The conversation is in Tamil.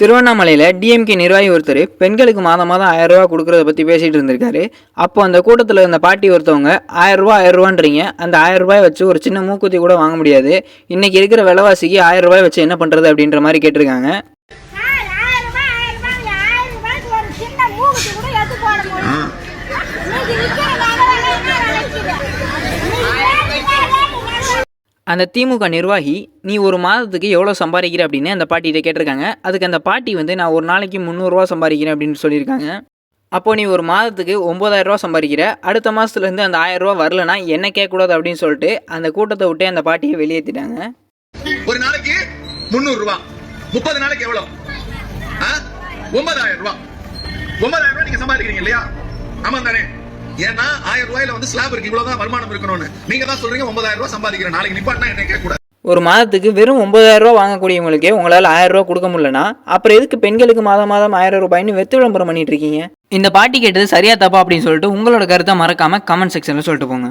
திருவண்ணாமலையில் டிஎம்கே நிர்வாகி ஒருத்தர் பெண்களுக்கு மாதம் மாதம் ஆயிரம் ரூபா கொடுக்குறத பற்றி பேசிகிட்டு இருந்திருக்காரு. அப்போ அந்த கூட்டத்தில் இருந்த பாட்டி ஒருத்தவங்க ஆயிரம் ரூபான்றீங்க. அந்த ஆயிரம் ரூபாய் வச்சு ஒரு சின்ன மூக்குத்தி கூட வாங்க முடியாது. இன்னைக்கு இருக்கிற விலைவாசிக்கு ஆயிரம் ரூபாய் வச்சு என்ன பண்ணுறது அப்படின்ற மாதிரி கேட்டிருக்காங்க. சார், ஆயிரம் ரூபாய், ஆயிரம் ரூபாய், ஆயிரம் ரூபாய்க்கு ஒரு சின்ன மூக்குத்தி கூட எடுத்து போட முடியும். இன்னைக்கு விக்கிற நகை விலை என்ன விலைக்குது? இன்னைக்கு ரேட்டு என்ன ரேட்டு நகை? அந்த திமுக நிர்வாகி நீ ஒரு மாதத்துக்கு எவ்வளோ சம்பாதிக்கிற? அப்படின்னு அந்த பாட்டிகிட்ட கேட்டிருக்காங்க. அதுக்கு அந்த பாட்டி வந்து நான் ஒரு நாளைக்கு முந்நூறுரூவா சம்பாதிக்கிறேன் அப்படின்னு சொல்லியிருக்காங்க. அப்போ நீ ஒரு மாதத்துக்கு ஒம்பதாயிரரூவா சம்பாதிக்கிற. அடுத்த மாதத்துலேருந்து அந்த ஆயிரரூவா வரலனா என்ன கேட்கக்கூடாது? அப்படின்னு சொல்லிட்டு அந்த கூட்டத்தை விட்டு அந்த பாட்டியை வெளியேற்றிட்டாங்க ஒரு நாளைக்கு முந்நூறுரூவா. முப்பது நாளைக்கு எவ்வளோ ஒன்பதாயிரம் ரூபா ஒன்பதாயிரம் ரூபா நீங்க சம்பாதிக்கிறீங்க இல்லையா? ஆமாம் தானே. ஏன்னா ஆயிரம் ரூபாயில வந்து ஸ்லாப் இருக்கு இவ்வளவுதான் வருமானம் இருக்கணும்னு. நீங்க தான் சொல்றீங்க ஒன்பதாயிரம் ரூபாய் சம்பாதிக்கிறேன். நாளைக்கு நிப்பாட்டினா என்ன கேட்க கூடாது ஒரு மாதத்துக்கு வெறும் 9000 ரூபா வாங்கக்கூடியவங்களுக்கே உங்களால் 1000 ரூபா கொடுக்க முடியலனா அப்புறம் எதுக்கு பெண்களுக்கு மாதம் மாதம் ஆயிரம் ரூபாய்னு வெத்து விளம்பரம் பண்ணிட்டு இருக்கீங்க? இந்த பாட்டி கேட்டது சரியா தப்பா அப்படின்னு சொல்லிட்டு உங்களோட கருத்தை மறக்காம கமெண்ட் செக்ஷனில் சொல்லிட்டு போங்க.